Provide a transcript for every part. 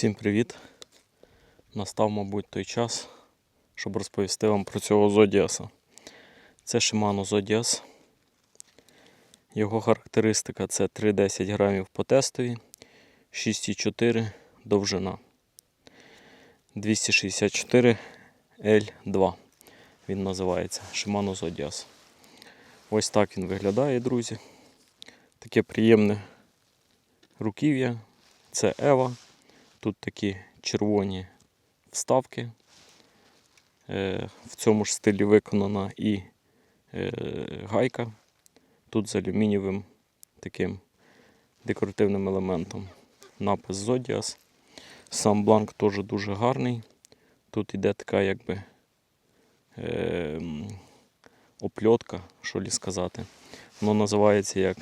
Всім привіт! Настав, мабуть, той час, щоб розповісти вам про цього Зодіаса. Це Shimano Zodias. Його характеристика це 3,10 грамів по тестові, 6,4 довжина. 264 L2. Він називається Shimano Zodias. Ось так він виглядає, друзі. Таке приємне руків'я. Це Ева. Тут такі червоні вставки. Е, В цьому ж стилі виконана і е, гайка. Тут з алюмінієвим таким декоративним елементом. Напис Zodias. Сам бланк теж дуже гарний. Тут іде така якби е, опльотка, що лі сказати. Воно називається як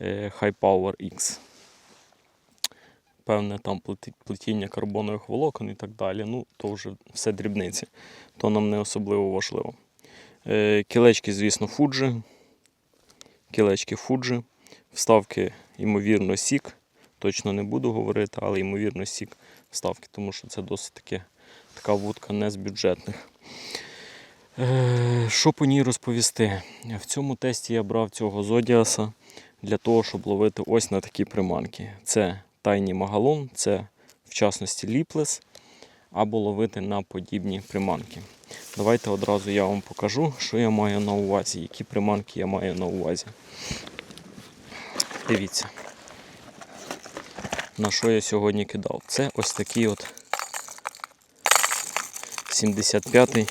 High Power X певне там плетіння карбонових волокон і так далі. Ну, то вже все дрібниці. То нам не особливо важливо. Е, кілечки, звісно, Fuji. Кілечки Fuji. Вставки, ймовірно, сік. Точно не буду говорити, але ймовірно сік вставки, тому що це досить таки така вудка не з бюджетних. Е, що по ній розповісти? В цьому тесті я брав цього Зодіаса для того, щоб ловити ось на такі приманки. Це Тайні Магалон, це в частності ліплес, або ловити на подібні приманки. Давайте одразу я вам покажу, що я маю на увазі, які приманки я маю на увазі. Дивіться, на що я сьогодні кидав. Це ось такий от 75-й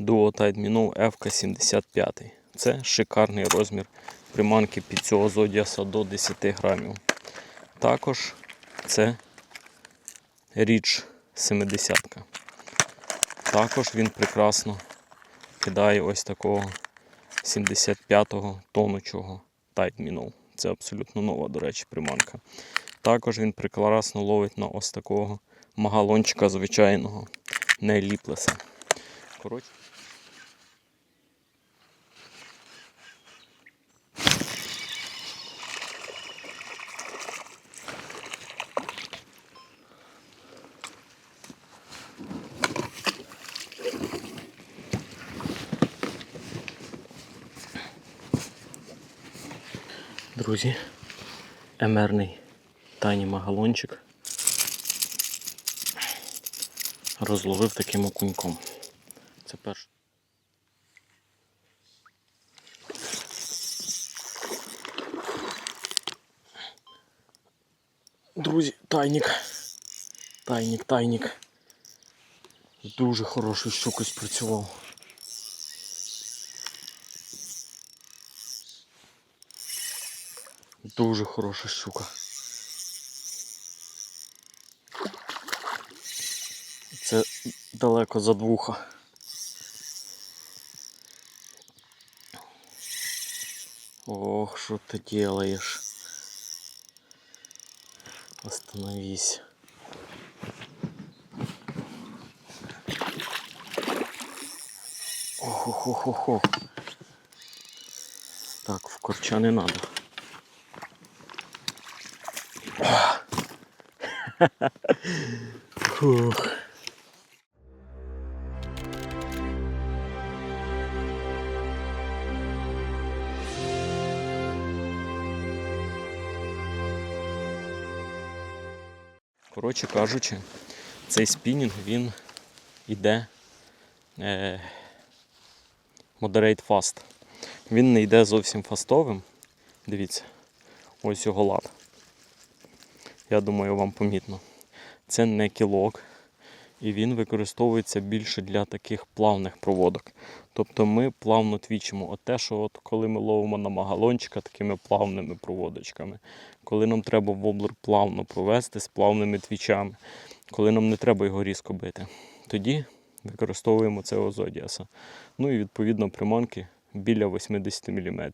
Duo Tide Minnow FK75. Це шикарний розмір приманки під цього зодіаса до 10 грамів. Також це річ 70. Також він прекрасно кидає ось такого 75-го тонучого Tide Minnow. Це абсолютно нова, до речі, приманка. Також він прекрасно ловить на ось такого магалончика звичайного, не ліплеса. Коротше. Друзі, емерний тайні магалончик розловив таким окуньком. Це перше. Друзі, тайник. Тайник, тайник. Дуже хороший щукось працював. Дуже хороша щука. Це далеко за двуха. Ох, что ты делаешь? Остановись. ох ох ох ох ох Так, в корча не надо. Фух. Коротше кажучи, цей спінінг він йде е, moderate fast. Він не йде зовсім фастовим. Дивіться, ось його лад. Я думаю, вам помітно. Це не кілок. І він використовується більше для таких плавних проводок. Тобто ми плавно твічимо. От те, що от коли ми ловимо на магалончика такими плавними проводочками, коли нам треба воблер плавно провести з плавними твічами, коли нам не треба його різко бити, тоді використовуємо цього зодіаса. Ну і відповідно приманки біля 80 мм.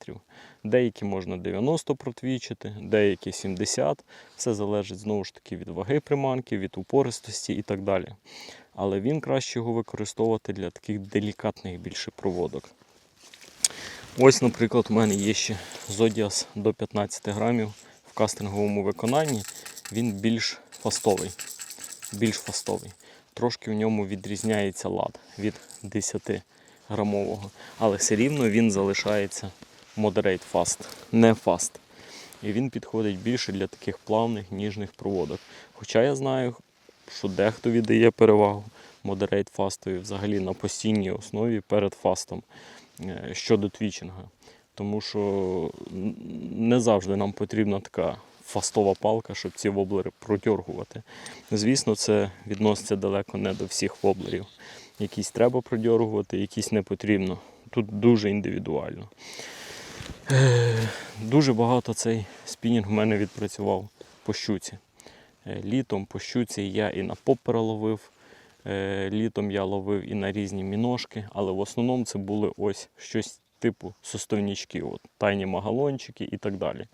Деякі можна 90 протвічити, деякі 70. Все залежить знову ж таки від ваги приманки, від упористості і так далі. Але він краще його використовувати для таких делікатних більше проводок. Ось, наприклад, у мене є ще Zodias до 15 грамів в кастинговому виконанні. Він більш фастовий, більш фастовий. Трошки в ньому відрізняється лад від 10 грамового, але все рівно він залишається moderate fast, не fast. І він підходить більше для таких плавних, ніжних проводок. Хоча я знаю, що дехто віддає перевагу moderate фастові взагалі на постійній основі перед фастом е, щодо твічинга. Тому що не завжди нам потрібна така фастова палка, щоб ці воблери продьоргувати. Звісно, це відноситься далеко не до всіх воблерів. Якісь треба продьоргувати, якісь не потрібно. Тут дуже індивідуально. Е, Дуже багато цей спінінг в мене відпрацював по щуці. Е, Літом по щуці я і на поппера ловив. Е, Літом я ловив і на різні міношки, але в основному це були ось щось типу состовнічки, от, тайні магалончики і так далі.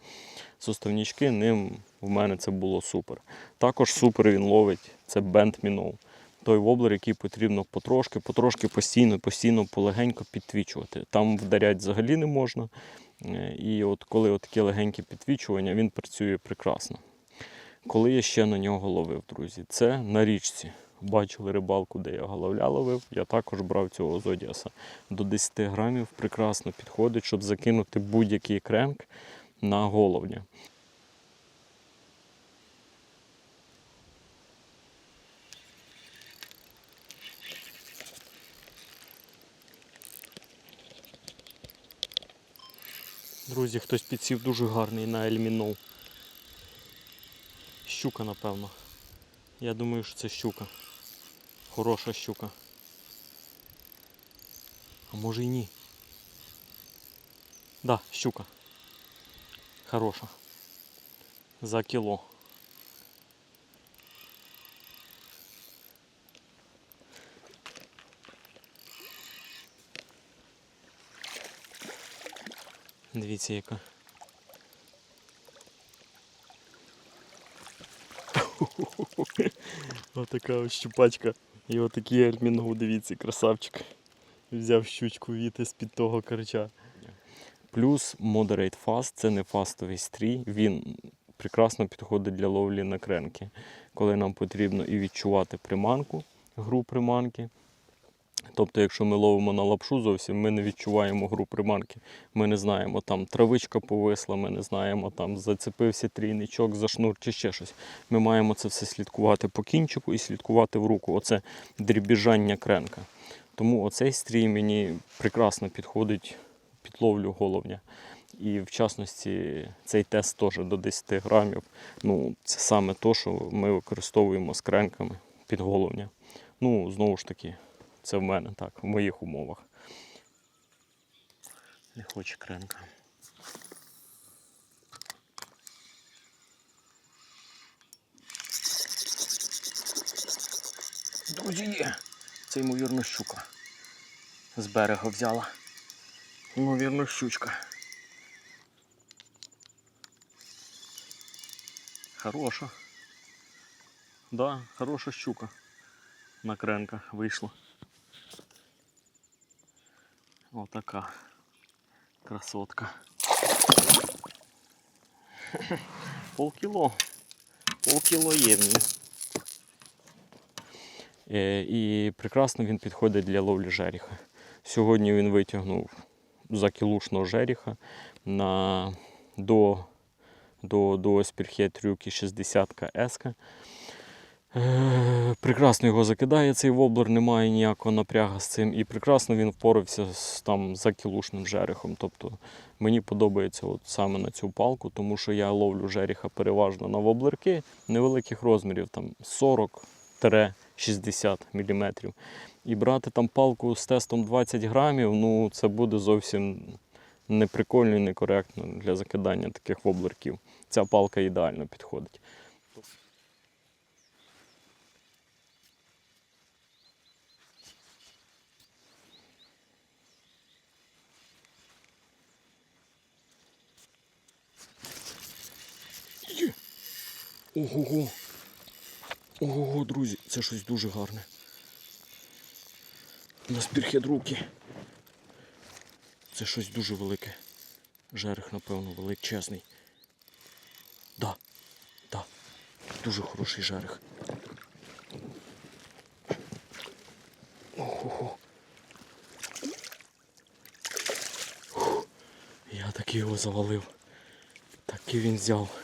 Состовнічки, ним в мене це було супер. Також супер він ловить це бенд мінов. Той воблер, який потрібно потрошки, потрошки постійно, постійно полегенько підтвічувати. Там вдарять взагалі не можна. Е, І от коли от таке легеньке підтвічування, він працює прекрасно. Коли я ще на нього ловив, друзі, це на річці. Бачили рибалку, де я головля ловив. Я також брав цього зодіаса. До 10 грамів прекрасно підходить, щоб закинути будь-який кренк на головня. Друзі, хтось підсів дуже гарний на ельмінов. Щука, напевно. Я думаю, що це щука. Хороша щука. А може і ні. Да, щука. Хороша. За кіло. Дивіться яка. Отака ось щупачка. І отакий альмінго, дивіться, красавчик. Взяв щучку віти з-під того карча. Плюс Moderate Fast це не фастовий стрій. Він прекрасно підходить для ловлі на кренки, коли нам потрібно і відчувати приманку, гру приманки. Тобто, якщо ми ловимо на лапшу зовсім, ми не відчуваємо гру приманки. Ми не знаємо, там травичка повисла, ми не знаємо, там зацепився трійничок за шнур чи ще щось. Ми маємо це все слідкувати по кінчику і слідкувати в руку. Оце дрібіжання кренка. Тому оцей стрій мені прекрасно підходить під ловлю головня. І в частності цей тест теж до 10 грамів. Ну, це саме те, що ми використовуємо з кренками під головня. Ну, знову ж таки, це в мене так, в моїх умовах. Не хоче кренка. Друзі, є. Це ймовірно щука. З берега взяла. Ймовірно, щучка. Хороша. Да, хороша щука. На кренках вийшла. Отака красотка. Полкіло. Полкіло є в. Е, І прекрасно він підходить для ловлі жеріха. Сьогодні він витягнув за кілушного жеріха на, до, до, до спірхет трюки 60 с Е, Прекрасно його закидає цей воблер, немає ніякого напряга з цим. І прекрасно він впорався з там за кілушним жерехом. Тобто мені подобається от саме на цю палку, тому що я ловлю жереха переважно на воблерки невеликих розмірів, там 40-60 мм. І брати там палку з тестом 20 грамів, ну це буде зовсім неприкольно і некоректно для закидання таких воблерків. Ця палка ідеально підходить. Ого-го. Ого-го, друзі, це щось дуже гарне. На спірхід руки. Це щось дуже велике. Жерех, напевно, величезний. Да. Да. дуже хороший жарих. Ого. Фух. Я таки його завалив. Таки він взяв.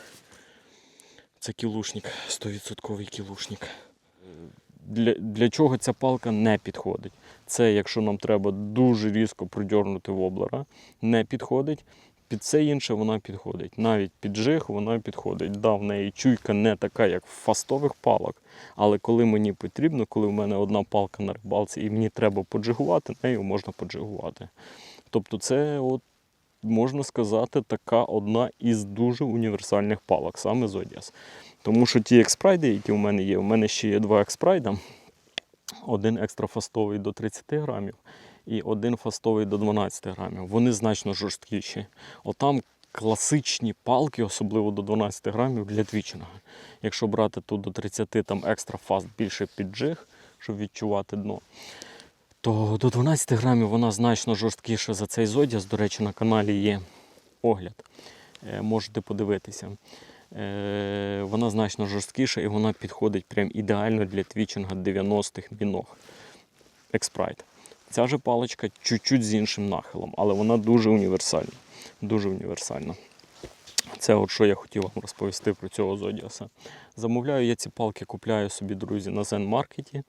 Це кілушник, 100% кілушник. Для, для чого ця палка не підходить? Це якщо нам треба дуже різко продьорнути воблера, не підходить. Під все інше вона підходить. Навіть під жиг вона підходить. Да, в неї чуйка не така, як в фастових палок. Але коли мені потрібно, коли в мене одна палка на рибалці і мені треба поджигувати, нею можна поджигувати. Тобто це от можна сказати, така одна із дуже універсальних палок, саме Zodias. Тому що ті експрайди, які у мене є, у мене ще є два експрайда. Один екстрафастовий до 30 грамів і один фастовий до 12 грамів. Вони значно жорсткіші. Отам класичні палки, особливо до 12 грамів для твічинга. Якщо брати тут до 30, там екстра фаст більше піджиг, щоб відчувати дно то до 12 грамів вона значно жорсткіша за цей зодіас. До речі, на каналі є огляд. Е, Можете подивитися. Е, Вона значно жорсткіша і вона підходить прям ідеально для твічинга 90-х міног. Експрайт. Ця же паличка чуть-чуть з іншим нахилом, але вона дуже універсальна. Дуже універсальна. Це от що я хотів вам розповісти про цього Зодіаса. Замовляю я ці палки, купляю собі, друзі, на Zen Market.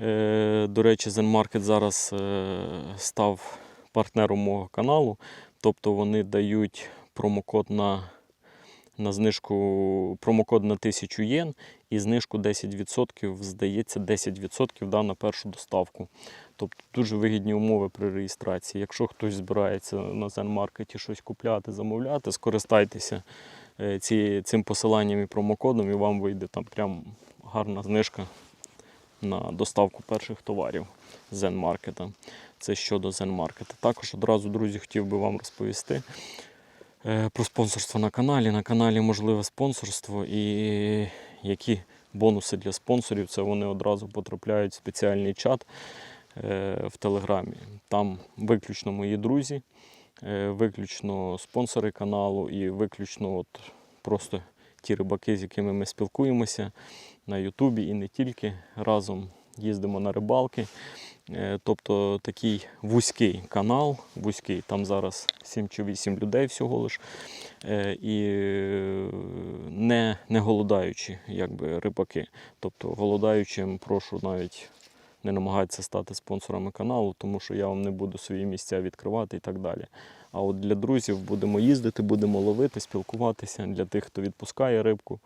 Е, До речі, Zen Market зараз е, став партнером мого каналу. Тобто вони дають промокод на, на знижку, промокод на 1000 єн і знижку 10%, здається, 10% да, на першу доставку. Тобто дуже вигідні умови при реєстрації. Якщо хтось збирається на Zen Market щось купляти, замовляти, скористайтеся е, ці, цим посиланням і промокодом, і вам вийде там прям гарна знижка на доставку перших товарів Market. Це щодо Market. Також одразу, друзі, хотів би вам розповісти е, про спонсорство на каналі. На каналі можливе спонсорство і які бонуси для спонсорів. Це вони одразу потрапляють в спеціальний чат е, в Телеграмі. Там виключно мої друзі, е, виключно спонсори каналу і виключно от просто ті рибаки, з якими ми спілкуємося на Ютубі і не тільки разом їздимо на рибалки. Е, Тобто такий вузький канал, вузький, там зараз 7 чи 8 людей всього лиш. Е, І е, не, не голодаючі якби, рибаки. Тобто голодаючим прошу навіть не намагатися стати спонсорами каналу, тому що я вам не буду свої місця відкривати і так далі. А от для друзів будемо їздити, будемо ловити, спілкуватися для тих, хто відпускає рибку.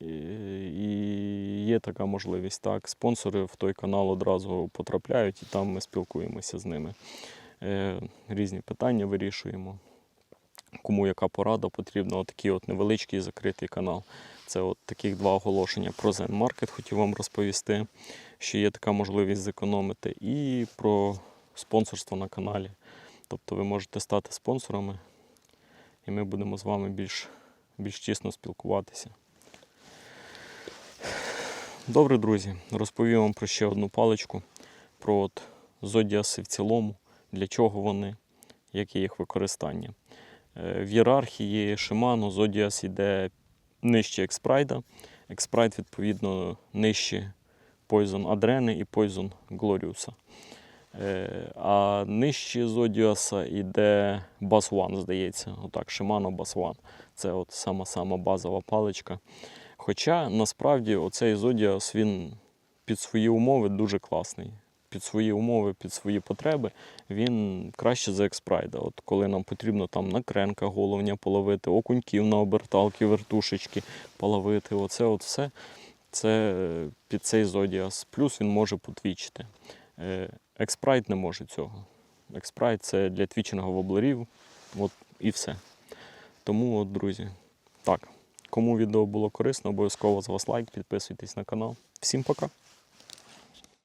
І є така можливість. Так, спонсори в той канал одразу потрапляють і там ми спілкуємося з ними. Е, Різні питання вирішуємо. Кому яка порада потрібна, отакий от невеличкий закритий канал. Це от таких два оголошення про Zen Market хотів вам розповісти, що є така можливість зекономити, і про спонсорство на каналі. Тобто ви можете стати спонсорами, і ми будемо з вами більш, більш тісно спілкуватися. Добре, друзі, розповім вам про ще одну паличку, про от зодіаси в цілому, для чого вони, яке їх використання. Е, В ієрархії Shimano Zodiac йде нижче експрайда. Експрайд, відповідно, нижче Poison Адрени і Poison Glorious. Е, А нижче Зодіаса йде Bass One, здається. Отак, Shimano Bass One. Це от сама-сама базова паличка. Хоча насправді оцей Зодіас він під свої умови дуже класний. Під свої умови, під свої потреби він краще за експрайда. От коли нам потрібно там на кренка головня половити, окуньків на оберталки, вертушечки половити, оце от все це під цей Зодіас. Плюс він може потвічити. Е, Експрайт не може цього. Експрайт це для твічинга воблерів. От і все. Тому, от, друзі, так. Кому відео було корисно, обов'язково з вас лайк, підписуйтесь на канал. Всім пока!